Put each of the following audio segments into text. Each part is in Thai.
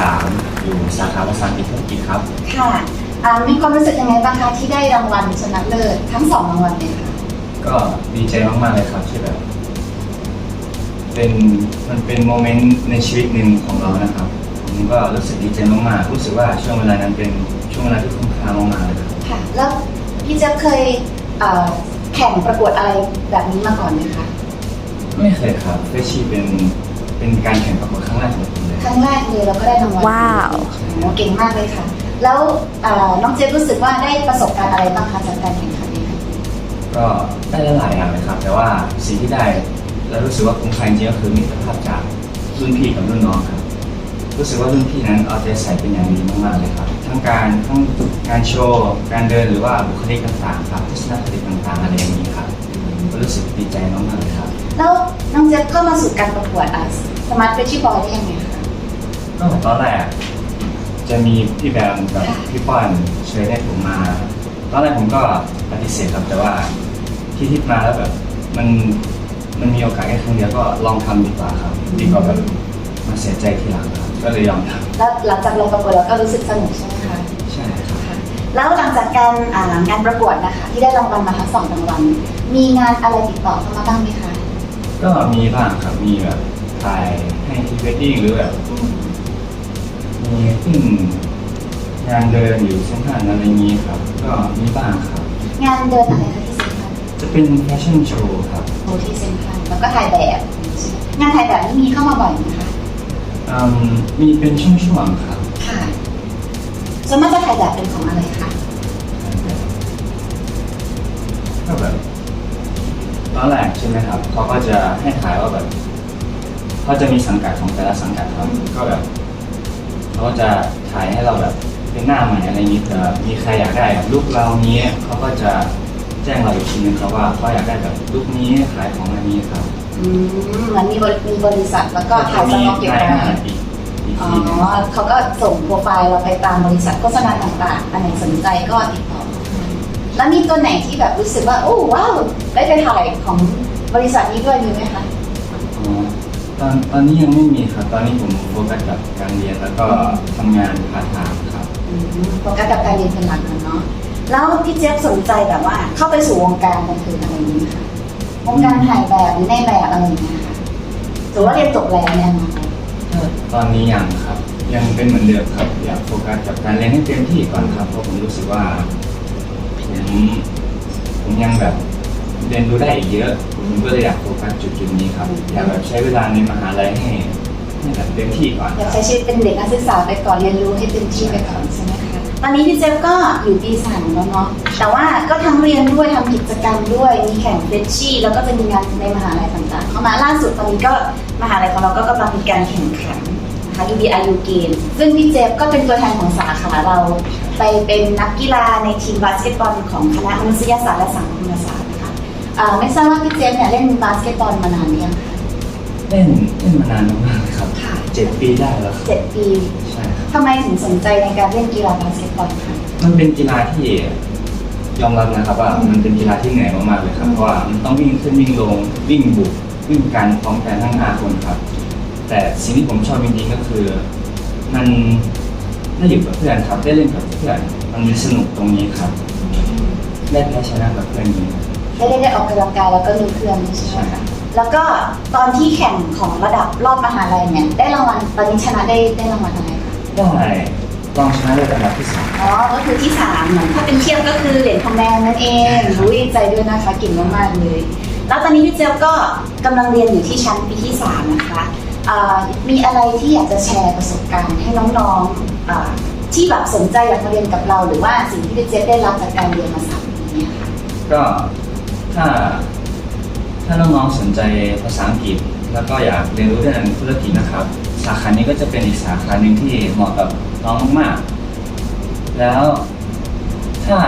3 อยู่สาขาภาษาอังกฤษธุรกิจครับ ค่ะอ่ามีความรู้สึกยังไงบ้างคะที่ได้รางวัลชนะเลิศทั้งสองรางวัลเลยค่ะก็ดีใจมากๆเลยครับที่แบบ เป็นมันเป็นโมเมนต์ในชีวิตหนึ่งของเรานะครับ ผมก็รู้สึกดีใจมากๆรู้สึกว่าช่วงเวลานั้นเป็นช่วงเวลาที่คุ้มค่ามากๆเลยครับค่ะ แล้วพี่เจ๊ยบเคยเอ่อแข่งประกวดอะไรแบบนี้มาก่อนไหมคะ ไม่เคยครับเฟชชี่เป็น เป็นการแข่งประกวดครั้งแรกของผมเลยครั้งแรกเลยเราก็ได้รางวัลว้าวโอ้เก่งมากเลยค่ะ แล้วเอ่อน้องเจ๊ยบรู้สึกว่าได้ประสบการณ์อะไรบ้างคะจากการแข่งขันนี้คะก็ได้หลายอย่างเลยครับ แต่ว่าสิ่งที่ได้แล้วรู้สึกว่าคุ้มค่าจริงๆก็คือมิตรภาพจากรุ่นพี่กับรุ่นน้องครับ รู้สึกว่ารุ่นพี่นั้นเอาใจใส่เป็นอย่างดีมากๆเลยครับทั้งการทั้งงานโชว์การเดินหรือว่าบุคลิกต่างๆครับทัศนคติต่างๆอะไรอย่างนี้ครับก็รู้สึกดีใจมากๆเลยครับ แล้ว น้องเจ๊ยบเข้ามาสู่การประกวดอะสมาร์ทเฟชชี่บอยได้ยังไงคะก็ตอนแรกจะมีพี่แบมกับพี่ป้อนเชิญให้ผมมา ตอนแรกผมก็ปฏิเสธครับแต่ว่าที่ทิดมาแล้วแบบมันมันมีโอกาสแค่ครั้งเดียวก็ลองทำดีกว่าครับดีกว่าแบบมาเสียใจทีหลังครับก็เลยยอมทแล้วหลังจากลงประกวดเราก็รู้สึกสนุกใช่ไหมคะำใช่ครับค่ะแล้วหลังจากการอ่างานประกวดนะคะ ที่ได้รางวัลมาทั้งสองรางวัลมีงานอะไรติดต่อเข้ามาบ้างไหมคะ ก็มีบ้างครับ มีแบบถ่ายให้ทีเวดดิ้งหรือแบบมีขึ้นงานเดินอยู่เส้นทางอะไรอย่างนี้ครับ ก็มีบ้างครับ งานเดินอะไรคะที่เซ็นทรัลจะเป็นแฟชั่นโชว์ครับโอ้ที่เซ็นทรัลแล้วก็ถ่ายแบบใช่ไหมงานถ่ายแบบนี่มีเข้ามาบ่อยไหมคะอืมมีเป็นช่วงๆครับค่ะส่วนมากจะถ่ายแบบเป็นของอะไรคะก็แบบ ตอนแรกใช่ไหมครับเขาก็จะให้ถ่ายว่าแบบเขาจะมีสังกัดของแต่ละสังกัดครับก็แบบเขาก็จะถ่ายให้เราแบบเป็นหน้าใหม่อะไรอย่างนี้เผื่อมีใครอยากได้แบบลุคเรานี้เขาก็จะแจ้งเราอีกทีนึงครับว่าเขาอยากได้แบบลุคนี้ขายของอะไรนี้ครับอืมเหมือนมีบริมีบริษัทแล้วก็ถ่ายสต็อกเกี่ยวกับมีนายอีกอีกอ๋อทีหนึง เขาก็ส่งโปรไฟล์เราไปตามบริษัทโฆษณาต่างๆ อันไหนสนใจก็ติดต่อ แล้วมีตัวไหนที่แบบรู้สึกว่าโอ้ว้าวได้ไปถ่ายของบริษัทนี้ด้วยมีไหมคะอ๋อตอนตอนนี้ยังไม่มีครับ ตอนนี้ผมโฟกัสกับการเรียนแล้วก็ทำงานพาร์ทไทม์ครับ อืมโฟกัสกับการเรียนเป็นหลักก่อนเนาะแล้วพี่เจี๊ยบสนใจแบบว่า เข้าไปสู่วงการบันเทิงอะไรอย่างนี้ไหมค่ะวงการถ่ายแบบหรือในแบบอะไรอย่างเงี้ยค่ะหรือว่าเรียนจบแล้วเนี่ยนะตอนนี้ยังครับ ยังเป็นเหมือนเดิมครับ อยากโฟกัสกับการเรียนให้เต็มที่ก่อนครับเพราะผมรู้สึกว่า ผมผมยังแบบเรียนรู้ได้อีกเยอะ ผมก็เลยอยากโฟกัสจุดจุดๆนี้ครับอยากแบบใช้เวลาในมหาลัยให้ให้แบบเต็มที่ก่อนอยากคใช้รับชีวิตเป็นเด็กนักศึกษาไปก่อนเรียนรู้ให้เต็มที่ไปก่อนใช่ไหมคะตอนนี้พี่เจฟก็อยู่ปีสามแล้วเนาะแต่ว่าก็ทั้งเรียนด้วยทำกิจกรรมด้วยมีแข่งเฟรชชี่แล้วก็จะมีงานในมหาลัยต่างๆ เข้ามาล่าสุดตอนนี้ก็มหาลัยของเราก็กำลังมีการแข่งขัน นะคะ UBIU Game ซึ่งพี่เจฟก็เป็นตัวแทนของสาขาเรา ไปเป็นนักกีฬาในทีมบาสเกตบอลของคณะมนุษยศาสตร์และสังคมศาสตร์นะคะอ่าไม่ทราบว่าพี่เจฟเนี่ยเล่นบาสเกตบอลมานานหรือยังคะเล่นเล่นมานานมากๆเลยครับค่ะเจ็ดปีได้แล้วครับเจ็ดปีใช่ครับทำไมถึงสนใจในการเล่นกีฬาบาสเกตบอลคะ มันเป็นกีฬาที่ยอมรับนะครับว่ามันเป็นกีฬาที่เหนื่อยมากๆเลยครับเพราะว่ามันต้องวิ่งขึ้นวิ่งลงวิ่งบุกวิ่งกันพร้อมกันทั้งห้าคนครับ แต่สิ่งที่ผมชอบจริงๆก็คือ มันได้อยู่กับเพื่อนครับ ได้เล่นกับเพื่อน มันสนุกตรงนี้ครับ ได้แพ้ชนะกับเพื่อนจริงได้ได้ได้ออกกำลังกายแล้วก็มีเพื่อนใช่ไหมคะแล้วก็ตอนที่แข่งของระดับรอบมหาลัยเนี่ย ได้รางวัลตอนนี้ชนะได้ได้รางวัลอะไรคะได้รองชนะเลิศอันดับที่สาม อ๋อ ก็คือที่สามเหมือนถ้าเป็นเทียบก็คือเหรียญทองแดงนั่นเองรู้ดีใจด้วยนะคะเก่งมากๆเลย แล้วตอนนี้พี่เจลก็กำลังเรียนอยู่ที่ชั้นปีที่สามนะคะ อ่ามีอะไรที่อยากจะแชร์ประสบการณ์ให้น้องๆอ่าที่แบบสนใจอยากมาเรียนกับเรา หรือว่าสิ่งที่พี่เจลได้รับจากการเรียนมาสามปีเนี่ยค่ะก็ถ้า ถ้าน้องๆสนใจภาษาอังกฤษ แล้วก็อยากเรียนรู้เรื่องธุรกิจนะครับ สาขานี้ก็จะเป็นอีกสาขาหนึ่งที่เหมาะกับน้องมากๆ แล้วถ้า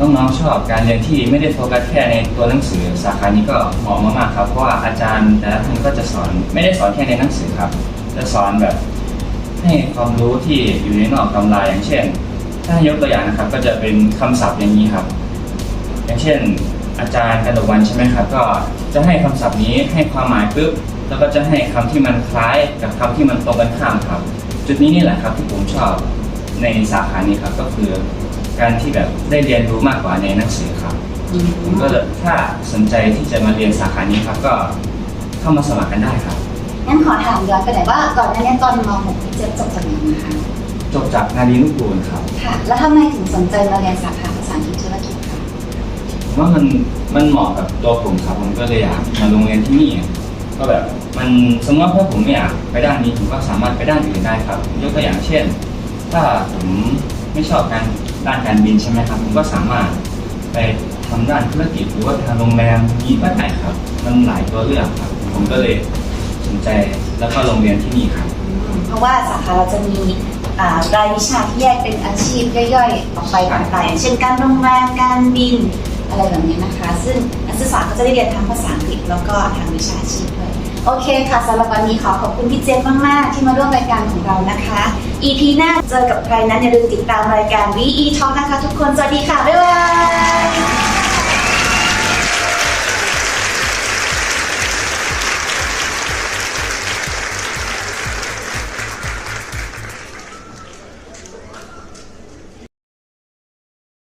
น้องๆชอบการเรียนที่ไม่ได้โฟกัสแค่ในตัวหนังสือ สาขานี้ก็เหมาะมากๆครับ เพราะว่าอาจารย์แต่ละท่านก็จะสอนไม่ได้สอนแค่ในหนังสือครับ จะสอนแบบให้ความรู้ที่อยู่ในนอกตำราอย่างเช่น ถ้ายกตัวอย่างนะครับก็จะเป็นคำศัพท์อย่างนี้ครับ อย่างเช่น อาจารย์กันตะวันใช่ไหมครับ ก็จะให้คำศัพท์นี้ให้ความหมายปุ๊บแล้วก็จะให้คำที่มันคล้ายกับคำที่มันตรงกันข้ามครับ จุดนี้นี่แหละครับที่ผมชอบในสาขานี้ครับก็คือ การที่แบบได้เรียนรู้มากกว่าในหนังสือครับ ผมก็เลยถ้าสนใจที่จะมาเรียนสาขานี้ครับ ก็เข้ามาสมัครกันได้ครับ งั้นขอถามย้อนไปหน่อยว่าก่อนหน้านี้ตอนม .6 พี่เจี๊ยบจบจากไหนมาคะจบจากนาดีนุกูลครับค่ะ แล้วทำไมถึงสนใจมาเรียนสาขาภาษาอังกฤษธุรกิจคะผมว่ามันมันเหมาะกับตัวผมครับ ผมก็เลยอยากมาโรงเรียนที่นี่ ก็แบบมันสมมติว่าถ้าผมไม่อยากไปด้านนี้ผมก็สามารถไปด้านอื่นได้ครับ ยกตัวอย่างเช่น ถ้าผม ไม่ชอบการด้านการบินใช่ไหมครับ ผมก็สามารถไปทำด้านธุรกิจหรือว่าทางโรงแรมนี้ก็ได้ครับ มันหลายตัวเลือกครับ ผมก็เลยสนใจแล้วก็โรงเรียนที่นี่ครับ เพราะว่าสาขาเราจะมีอ่ารายวิชาที่แยกเป็นอาชีพย่อยๆ ออกไปต่างๆอย่างเช่นการโรงแรมการบินอะไรแบบนี้นะคะ ซึ่งนักศึกษาก็จะได้เรียนทั้งภาษาอังกฤษแล้วก็ทางวิชาชีพด้วย โอเคค่ะสำหรับวันนี้ขอขอบคุณพี่เจฟมากๆ ที่มาร่วมรายการของเรานะคะ EP หน้าเจอกับใครนั้นอย่าลืมติดตามรายการ VE Talk นะคะทุกคน สวัสดีค่ะ บ๊ายบาย